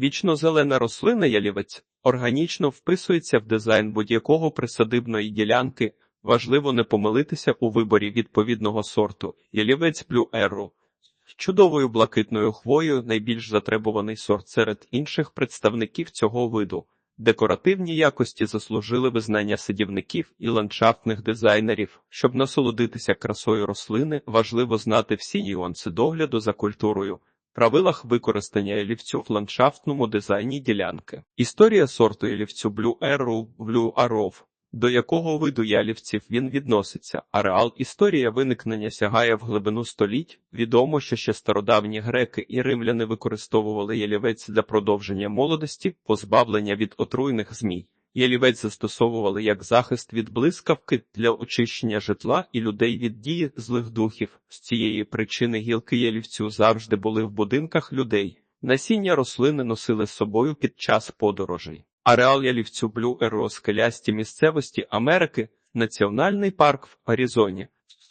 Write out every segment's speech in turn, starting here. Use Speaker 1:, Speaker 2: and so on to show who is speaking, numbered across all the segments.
Speaker 1: Вічно-зелена рослина ялівець органічно вписується в дизайн будь-якого присадибної ділянки. Важливо не помилитися у виборі відповідного сорту. Ялівець Arrow чудовою блакитною хвоєю найбільш затребуваний сорт серед інших представників цього виду. Декоративні якості заслужили визнання садівників і ландшафтних дизайнерів. Щоб насолодитися красою рослини, важливо знати всі нюанси догляду за культурою. Правилах використання елівцю в ландшафтному дизайні ділянки. Історія сорту елівцю Blue Arrow, Blue Arrow, до якого виду ялівців він відноситься. Ареал історія виникнення сягає в глибину століть. Відомо, що ще стародавні греки і римляни використовували ялівець для продовження молодості, позбавлення від отруйних змій. Ялівець застосовували як захист від блискавки для очищення житла і людей від дії злих духів. З цієї причини гілки ялівцю завжди були в будинках людей. Насіння рослини носили з собою під час подорожей. Ареал ялівцю Блю Еро скелясті місцевості Америки, Національний парк в Аризоні,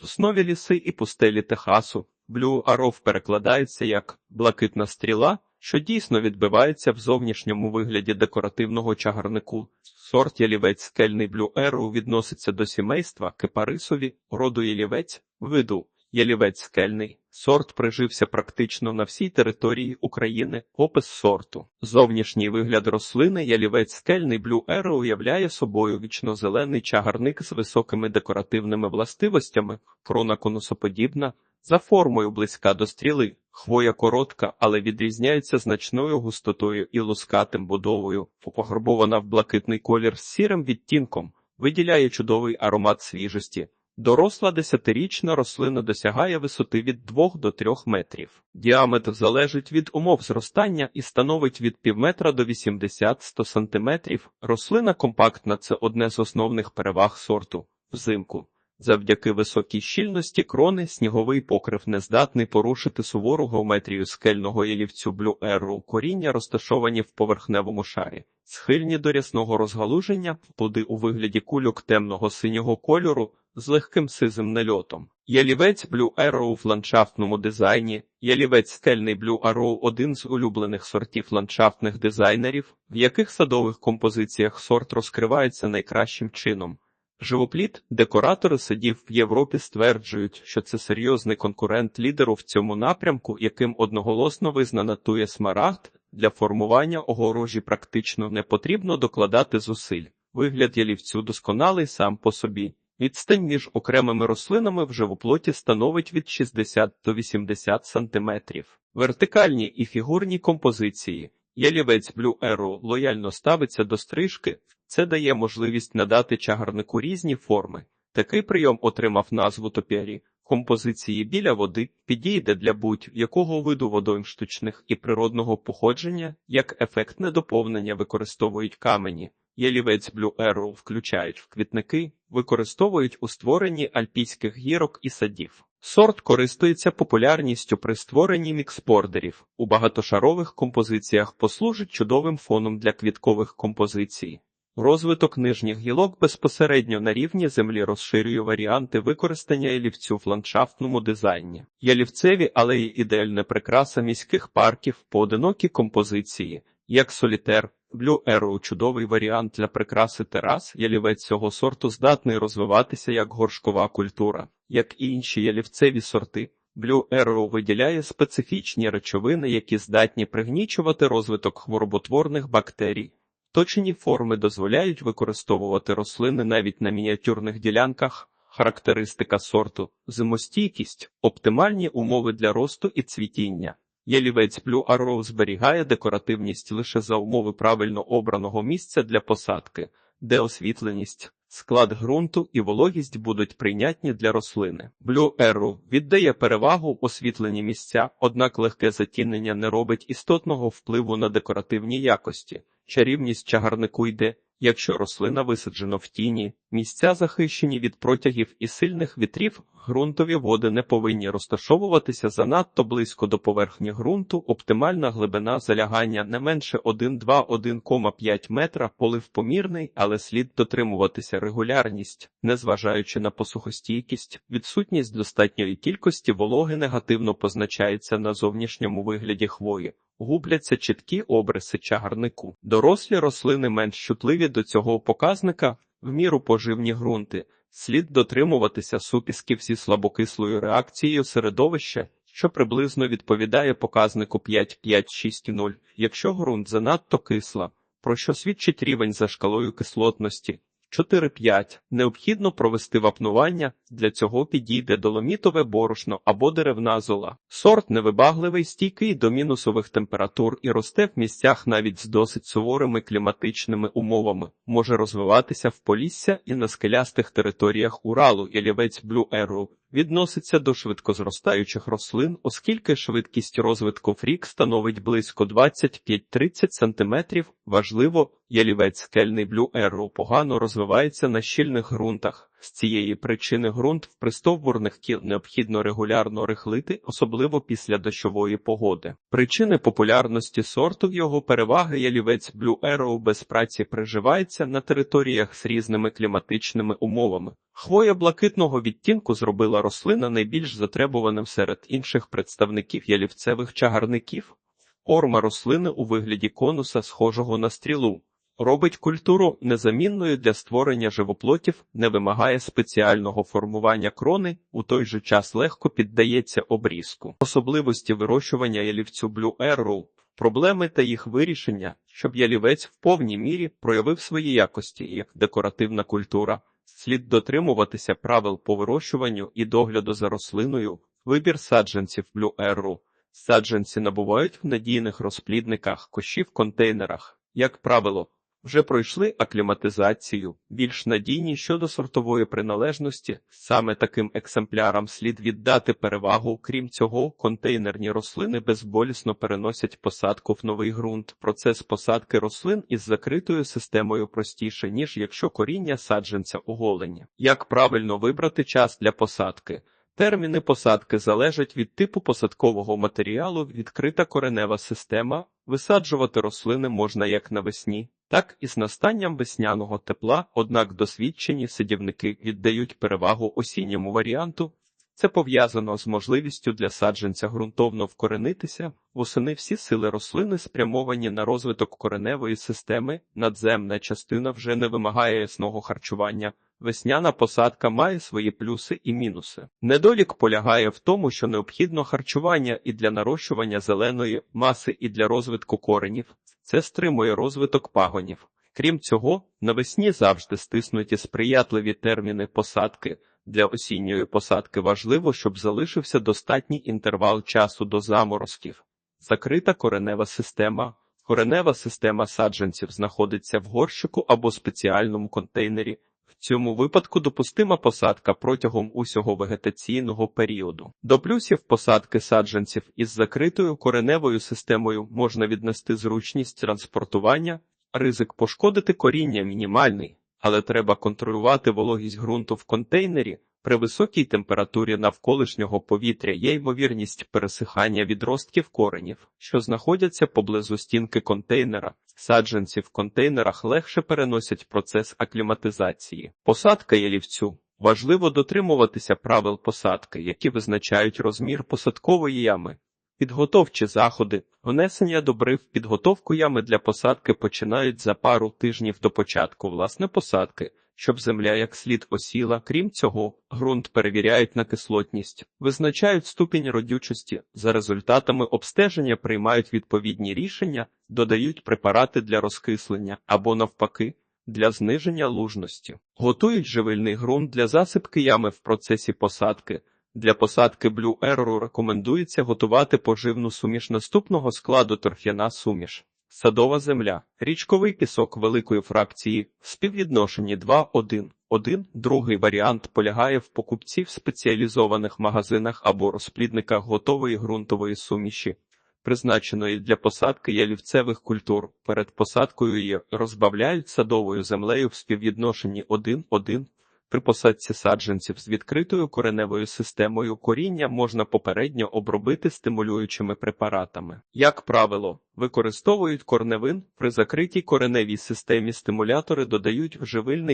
Speaker 1: соснові ліси і пустелі Техасу. Блю Аров перекладається як блакитна стріла, що дійсно відбивається в зовнішньому вигляді декоративного чагарнику. Сорт ялівець скельний Блю Еру відноситься до сімейства кипарисові, роду ялівець, виду ялівець скельний. Сорт прижився практично на всій території України. Опис сорту. Зовнішній вигляд рослини ялівець скельний Блю Еро уявляє собою вічно-зелений чагарник з високими декоративними властивостями, крона конусоподібна, за формою близька до стріли, хвоя коротка, але відрізняється значною густотою і лускатим будовою, пограбована в блакитний колір з сірим відтінком, виділяє чудовий аромат свіжості. Доросла десятирічна рослина досягає висоти від 2 до 3 метрів. Діаметр залежить від умов зростання і становить від півметра до 80-100 сантиметрів. Рослина компактна це одне з основних переваг сорту взимку. Завдяки високій щільності крони сніговий покрив не здатний порушити сувору геометрію скельного ялівцю блю-еру. Коріння розташовані в поверхневому шарі, схильні до рясного розгалуження, плоди у вигляді кульок темного синього кольору з легким сизим нальотом. Ялівець Blue Arrow в ландшафтному дизайні. Ялівець скельний Blue Arrow – один з улюблених сортів ландшафтних дизайнерів, в яких садових композиціях сорт розкривається найкращим чином. Живопліт, декоратори садів в Європі стверджують, що це серйозний конкурент лідеру в цьому напрямку, яким одноголосно визнана тує смарагд, для формування огорожі практично не потрібно докладати зусиль. Вигляд ялівцю досконалий сам по собі. Відстань між окремими рослинами в живоплоті становить від 60 до 80 сантиметрів. Вертикальні і фігурні композиції. Ялівець Blue Arrow лояльно ставиться до стрижки, це дає можливість надати чагарнику різні форми. Такий прийом отримав назву топіарі. Композиції біля води підійде для будь-якого виду водойм штучних і природного походження, як ефектне доповнення використовують камені. Ялівець Blue Arrow включають в квітники, використовують у створенні альпійських гірок і садів. Сорт користується популярністю при створенні мікспордерів. У багатошарових композиціях послужить чудовим фоном для квіткових композицій. Розвиток нижніх гілок безпосередньо на рівні землі розширює варіанти використання ялівцю в ландшафтному дизайні. Ялівцеві алеї ідеальна прикраса міських парків, поодинокі композиції, як солітер, Blue Arrow – чудовий варіант для прикраси терас. Ялівець цього сорту здатний розвиватися як горшкова культура, як і інші ялівцеві сорти. Blue Arrow виділяє специфічні речовини, які здатні пригнічувати розвиток хвороботворних бактерій. Точені форми дозволяють використовувати рослини навіть на мініатюрних ділянках. Характеристика сорту, зимостійкість, оптимальні умови для росту і цвітіння. Ялівець Blue Arrow зберігає декоративність лише за умови правильно обраного місця для посадки, де освітленість, склад ґрунту і вологість будуть прийнятні для рослини. Blue Arrow віддає перевагу освітлені місця, однак легке затінення не робить істотного впливу на декоративні якості. Чарівність чагарнику йде, якщо рослина висаджена в тіні, місця захищені від протягів і сильних вітрів, ґрунтові води не повинні розташовуватися занадто близько до поверхні ґрунту, оптимальна глибина залягання не менше 1,2-1,5 метра, полив помірний, але слід дотримуватися регулярність, незважаючи на посухостійкість, відсутність достатньої кількості вологи негативно позначається на зовнішньому вигляді хвої. Губляться чіткі обриси чагарнику. Дорослі рослини менш чутливі до цього показника, в міру поживні ґрунти. Слід дотримуватися супісків зі слабокислою реакцією середовища, що приблизно відповідає показнику 5,5,6,0. Якщо ґрунт занадто кисла, про що свідчить рівень за шкалою кислотності 4-5. Необхідно провести вапнування, для цього підійде доломітове борошно або деревна зола. Сорт невибагливий, стійкий до мінусових температур і росте в місцях навіть з досить суворими кліматичними умовами, може розвиватися в Полісся і на скелястих територіях Уралу ялівець Блю Еру. Відноситься до швидкозростаючих рослин, оскільки швидкість розвитку фрік становить близько 25-30 см. Важливо, ялівець скельний блю еру погано розвивається на щільних ґрунтах. З цієї причини ґрунт в пристовбурних кіл необхідно регулярно рихлити, особливо після дощової погоди. Причини популярності сорту в його переваги ялівець Blue Arrow без праці приживається на територіях з різними кліматичними умовами. Хвоя блакитного відтінку зробила рослина найбільш затребуваним серед інших представників ялівцевих чагарників. Орма рослини у вигляді конуса, схожого на стрілу. Робить культуру незамінною для створення живоплотів, не вимагає спеціального формування крони, у той же час легко піддається обрізку. Особливості вирощування ялівцю Blue Arrow, проблеми та їх вирішення, щоб ялівець в повній мірі проявив свої якості як декоративна культура. Слід дотримуватися правил по вирощуванню і догляду за рослиною, вибір саджанців Blue Arrow. Саджанці набувають в надійних розплідниках, коші в контейнерах, як правило вже пройшли акліматизацію, більш надійні щодо сортової приналежності. Саме таким екземплярам слід віддати перевагу. Крім цього, контейнерні рослини безболісно переносять посадку в новий ґрунт. Процес посадки рослин із закритою системою простіше, ніж якщо коріння саджанця оголені. Як правильно вибрати час для посадки? Терміни посадки залежать від типу посадкового матеріалу, відкрита коренева система. Висаджувати рослини можна як навесні, так і з настанням весняного тепла, однак досвідчені садівники віддають перевагу осінньому варіанту. Це пов'язано з можливістю для саджанця ґрунтовно вкоренитися. Восени всі сили рослини спрямовані на розвиток кореневої системи, надземна частина вже не вимагає ясного харчування. Весняна посадка має свої плюси і мінуси. Недолік полягає в тому, що необхідно харчування і для нарощування зеленої маси, і для розвитку коренів. Це стримує розвиток пагонів. Крім цього, навесні завжди стиснуті сприятливі терміни посадки. Для осінньої посадки важливо, щоб залишився достатній інтервал часу до заморозків. Закрита коренева система. Коренева система саджанців знаходиться в горщику або спеціальному контейнері. Цьому випадку допустима посадка протягом усього вегетаційного періоду. До плюсів посадки саджанців із закритою кореневою системою можна віднести зручність транспортування, ризик пошкодити коріння мінімальний, але треба контролювати вологість ґрунту в контейнері. При високій температурі навколишнього повітря є ймовірність пересихання відростків коренів, що знаходяться поблизу стінки контейнера. Саджанці в контейнерах легше переносять процес акліматизації. Посадка ялівцю. Важливо дотримуватися правил посадки, які визначають розмір посадкової ями. Підготовчі заходи, внесення добрив, підготовку ями для посадки починають за пару тижнів до початку власне посадки щоб земля як слід осіла. Крім цього, ґрунт перевіряють на кислотність, визначають ступінь родючості. За результатами обстеження приймають відповідні рішення, додають препарати для розкислення або навпаки. Для зниження лужності готують живильний ґрунт для засипки ями в процесі посадки. Для посадки Blue Arrow рекомендується готувати поживну суміш наступного складу торф'яна суміш. Садова земля, річковий пісок великої фракції в співвідношенні 2-1. Один другий варіант полягає в покупці в спеціалізованих магазинах або розплідниках готової ґрунтової суміші, призначеної для посадки ялівцевих культур. Перед посадкою її розбавляють садовою землею в співвідношенні 1-1. При посадці саджанців з відкритою кореневою системою коріння можна попередньо обробити стимулюючими препаратами. Як правило, використовують корневин при закритій кореневій системі стимулятори додають в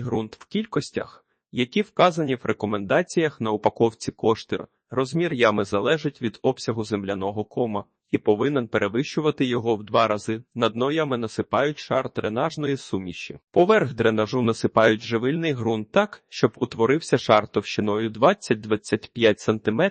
Speaker 1: ґрунт в кількостях, які вказані в рекомендаціях на упаковці коштир. Розмір ями залежить від обсягу земляного кома. І повинен перевищувати його в два рази. На дно ями насипають шар дренажної суміші. Поверх дренажу насипають живильний ґрунт так, щоб утворився шар товщиною 20-25 см.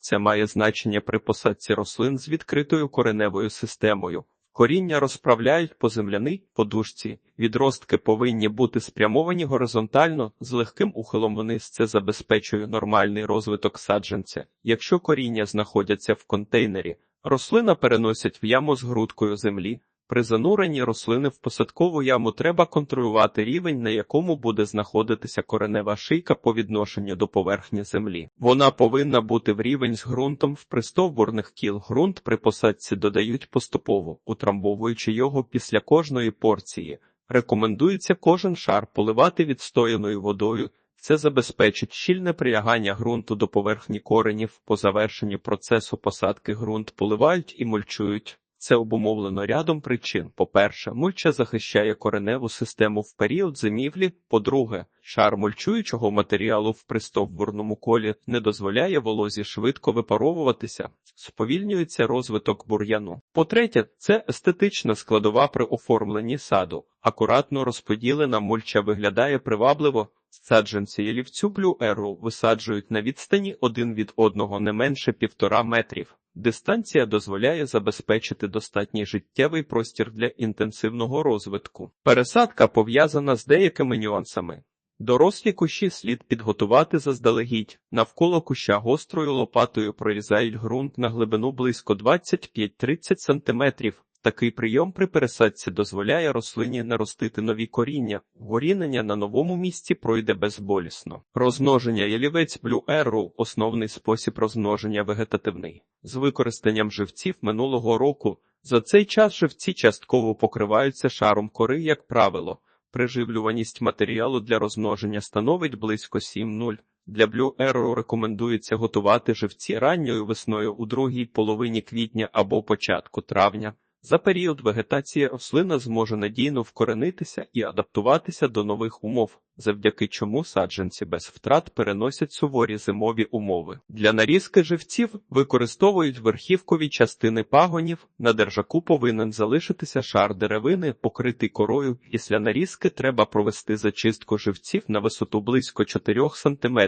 Speaker 1: Це має значення при посадці рослин з відкритою кореневою системою. Коріння розправляють по земляній подушці. Відростки повинні бути спрямовані горизонтально, з легким ухилом вниз це забезпечує нормальний розвиток саджанця. Якщо коріння знаходяться в контейнері, рослина переносять в яму з грудкою землі. При зануренні рослини в посадкову яму треба контролювати рівень, на якому буде знаходитися коренева шийка по відношенню до поверхні землі. Вона повинна бути в рівень з ґрунтом в пристовбурних кіл. Ґрунт при посадці додають поступово, утрамбовуючи його після кожної порції. Рекомендується кожен шар поливати відстояною водою. Це забезпечить щільне прилягання ґрунту до поверхні коренів. По завершенні процесу посадки ґрунт поливають і мульчують. Це обумовлено рядом причин. По-перше, мульча захищає кореневу систему в період зимівлі. По-друге, шар мульчуючого матеріалу в пристовбурному колі не дозволяє волозі швидко випаровуватися, сповільнюється розвиток бур'яну. По-третє, це естетична складова при оформленні саду. Акуратно розподілена мульча виглядає привабливо. Саджанці ялівцю блю еру висаджують на відстані один від одного не менше півтора метрів. Дистанція дозволяє забезпечити достатній життєвий простір для інтенсивного розвитку. Пересадка пов'язана з деякими нюансами. Дорослі кущі слід підготувати заздалегідь. Навколо куща гострою лопатою прорізають ґрунт на глибину близько 25-30 см. Такий прийом при пересадці дозволяє рослині наростити нові коріння. Горінення на новому місці пройде безболісно. Розмноження ялівець блю еру – основний спосіб розмноження вегетативний. З використанням живців минулого року за цей час живці частково покриваються шаром кори, як правило. Приживлюваність матеріалу для розмноження становить близько 7,0. Для Blue Arrow рекомендується готувати живці ранньою весною у другій половині квітня або початку травня. За період вегетації рослина зможе надійно вкоренитися і адаптуватися до нових умов, завдяки чому саджанці без втрат переносять суворі зимові умови. Для нарізки живців використовують верхівкові частини пагонів. На держаку повинен залишитися шар деревини, покритий корою. Після нарізки треба провести зачистку живців на висоту близько 4 см.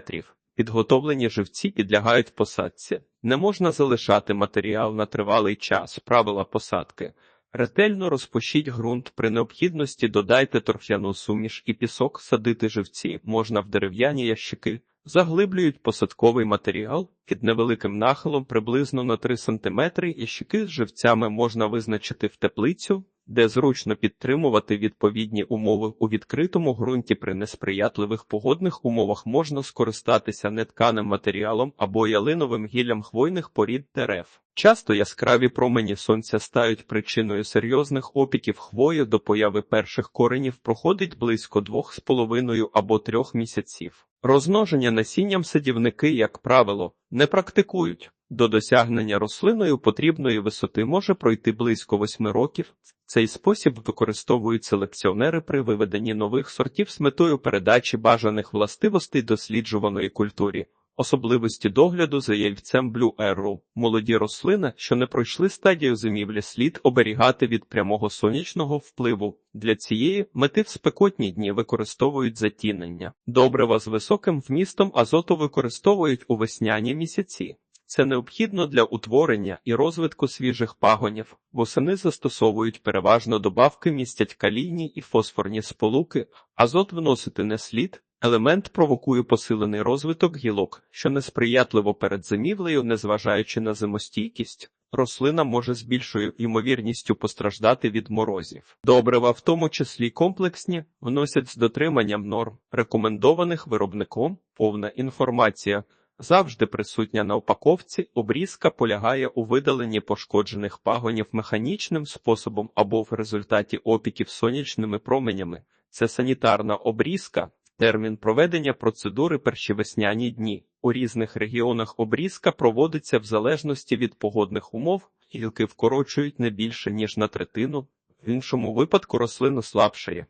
Speaker 1: Підготовлені живці підлягають посадці. Не можна залишати матеріал на тривалий час. Правила посадки. Ретельно розпушіть ґрунт. При необхідності додайте торфяну суміш і пісок садити живці. Можна в дерев'яні ящики. Заглиблюють посадковий матеріал під невеликим нахилом приблизно на 3 см. Ящики з живцями можна визначити в теплицю, де зручно підтримувати відповідні умови у відкритому ґрунті при несприятливих погодних умовах можна скористатися нетканим матеріалом або ялиновим гіллям хвойних порід дерев. Часто яскраві промені сонця стають причиною серйозних опіків хвої до появи перших коренів проходить близько 2,5 або 3 місяців. Розмноження насінням садівники, як правило, не практикують. До досягнення рослиною потрібної висоти може пройти близько 8 років. Цей спосіб використовують селекціонери при виведенні нових сортів з метою передачі бажаних властивостей досліджуваної культурі. Особливості догляду за яйцем Blue Arrow. Молоді рослини, що не пройшли стадію зимівлі, слід оберігати від прямого сонячного впливу. Для цієї мети в спекотні дні використовують затінення. Добрива з високим вмістом азоту використовують у весняні місяці. Це необхідно для утворення і розвитку свіжих пагонів. Восени застосовують переважно добавки містять калійні і фосфорні сполуки, азот вносити не слід. Елемент провокує посилений розвиток гілок, що несприятливо перед зимівлею, незважаючи на зимостійкість. Рослина може з більшою ймовірністю постраждати від морозів. Добрива, в тому числі комплексні, вносять з дотриманням норм, рекомендованих виробником. Повна інформація завжди присутня на упаковці. Обрізка полягає у видаленні пошкоджених пагонів механічним способом або в результаті опіків сонячними променями. Це санітарна обрізка. Термін проведення процедури перші весняні дні. У різних регіонах обрізка проводиться в залежності від погодних умов, гілки вкорочують не більше, ніж на третину, в іншому випадку рослина слабшає.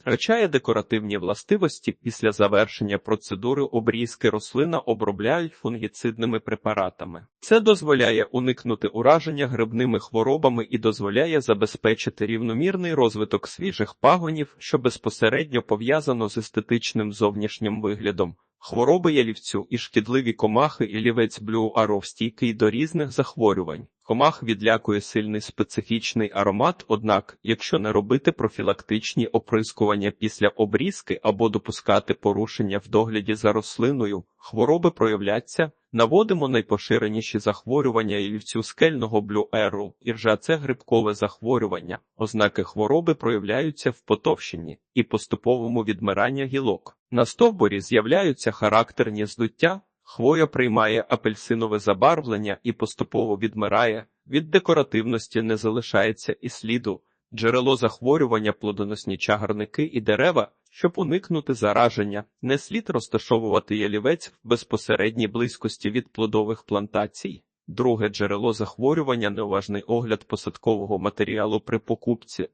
Speaker 1: Втрачає декоративні властивості після завершення процедури обрізки рослина обробляють фунгіцидними препаратами. Це дозволяє уникнути ураження грибними хворобами і дозволяє забезпечити рівномірний розвиток свіжих пагонів, що безпосередньо пов'язано з естетичним зовнішнім виглядом. Хвороби ялівцю і шкідливі комахи ялівець блю аров стійкий до різних захворювань. Комах відлякує сильний специфічний аромат, однак, якщо не робити профілактичні оприскування після обрізки або допускати порушення в догляді за рослиною, хвороби проявляться. Наводимо найпоширеніші захворювання ялівцю скельного блюеру, іржа це грибкове захворювання. Ознаки хвороби проявляються в потовщенні і поступовому відмиранні гілок. На стовбурі з'являються характерні здуття, хвоя приймає апельсинове забарвлення і поступово відмирає, від декоративності не залишається і сліду. Джерело захворювання плодоносні чагарники і дерева, щоб уникнути зараження, не слід розташовувати ялівець в безпосередній близькості від плодових плантацій. Друге джерело захворювання неуважний огляд посадкового матеріалу при покупці.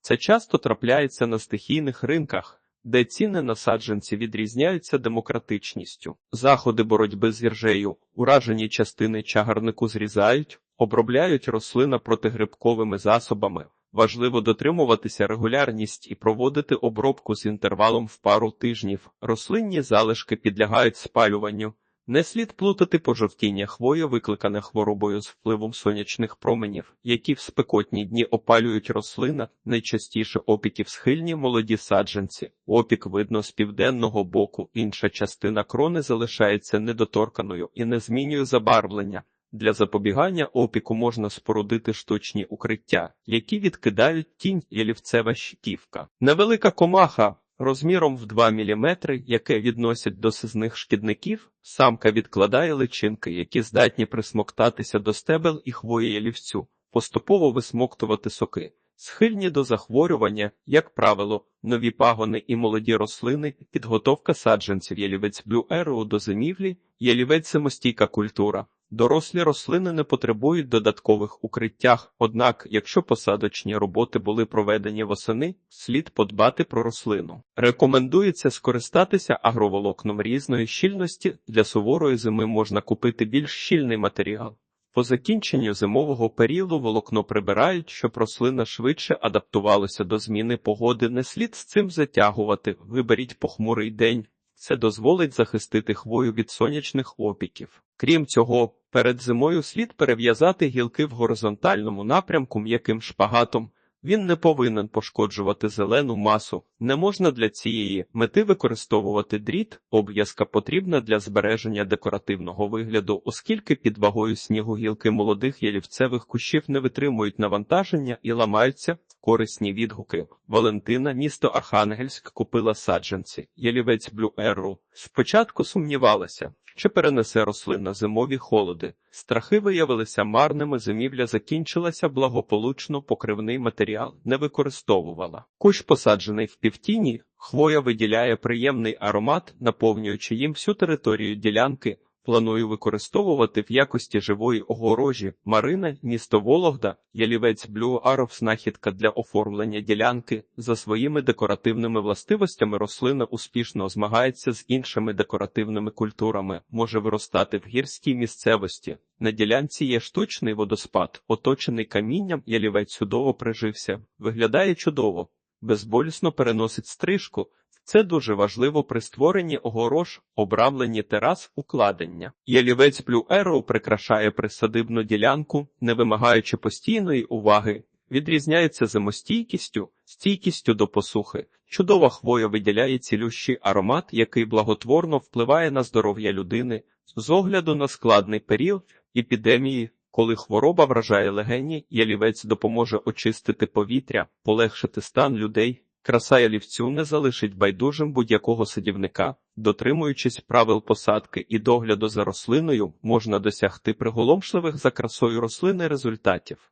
Speaker 1: Це часто трапляється на стихійних ринках де ціни на саджанці відрізняються демократичністю. Заходи боротьби з іржею, уражені частини чагарнику зрізають, обробляють рослина протигрибковими засобами. Важливо дотримуватися регулярність і проводити обробку з інтервалом в пару тижнів. Рослинні залишки підлягають спалюванню. Не слід плутати пожовтіння хвою, викликане хворобою з впливом сонячних променів, які в спекотні дні опалюють рослина, найчастіше опіків схильні молоді саджанці. Опік видно з південного боку, інша частина крони залишається недоторканою і не змінює забарвлення. Для запобігання опіку можна спорудити штучні укриття, які відкидають тінь ялівцева щитівка. Невелика комаха розміром в 2 мм, яке відносять до сизних шкідників, самка відкладає личинки, які здатні присмоктатися до стебел і хвої ялівцю, поступово висмоктувати соки. Схильні до захворювання, як правило, нові пагони і молоді рослини, підготовка саджанців ялівець блюеру до зимівлі, ялівець самостійка культура. Дорослі рослини не потребують додаткових укриттях, однак, якщо посадочні роботи були проведені восени, слід подбати про рослину. Рекомендується скористатися агроволокном різної щільності, для суворої зими можна купити більш щільний матеріал. По закінченню зимового періоду волокно прибирають, щоб рослина швидше адаптувалася до зміни погоди. Не слід з цим затягувати, виберіть похмурий день. Це дозволить захистити хвою від сонячних опіків. Крім цього, перед зимою слід перев'язати гілки в горизонтальному напрямку м'яким шпагатом. Він не повинен пошкоджувати зелену масу. Не можна для цієї мети використовувати дріт, обв'язка потрібна для збереження декоративного вигляду, оскільки під вагою снігу гілки молодих ялівцевих кущів не витримують навантаження і ламаються. Корисні відгуки. Валентина, місто Архангельськ, купила саджанці. Ялівець Блюеру. Спочатку сумнівалася, чи перенесе рослина зимові холоди. Страхи виявилися марними, зимівля закінчилася благополучно, покривний матеріал не використовувала. Кущ посаджений в півтіні, хвоя виділяє приємний аромат, наповнюючи їм всю територію ділянки. Планую використовувати в якості живої огорожі Марина, місто Вологда, ялівець Блю Аров знахідка для оформлення ділянки. За своїми декоративними властивостями рослина успішно змагається з іншими декоративними культурами, може виростати в гірській місцевості. На ділянці є штучний водоспад, оточений камінням, ялівець чудово прижився, виглядає чудово, безболісно переносить стрижку. Це дуже важливо при створенні огорож, обрамленні терас, укладення. Ялівець плюеру прикрашає присадибну ділянку, не вимагаючи постійної уваги, відрізняється зимостійкістю, стійкістю до посухи. Чудова хвоя виділяє цілющий аромат, який благотворно впливає на здоров'я людини з огляду на складний період епідемії. Коли хвороба вражає легені, ялівець допоможе очистити повітря, полегшити стан людей. Краса ялівцю не залишить байдужим будь-якого садівника, дотримуючись правил посадки і догляду за рослиною, можна досягти приголомшливих за красою рослини результатів.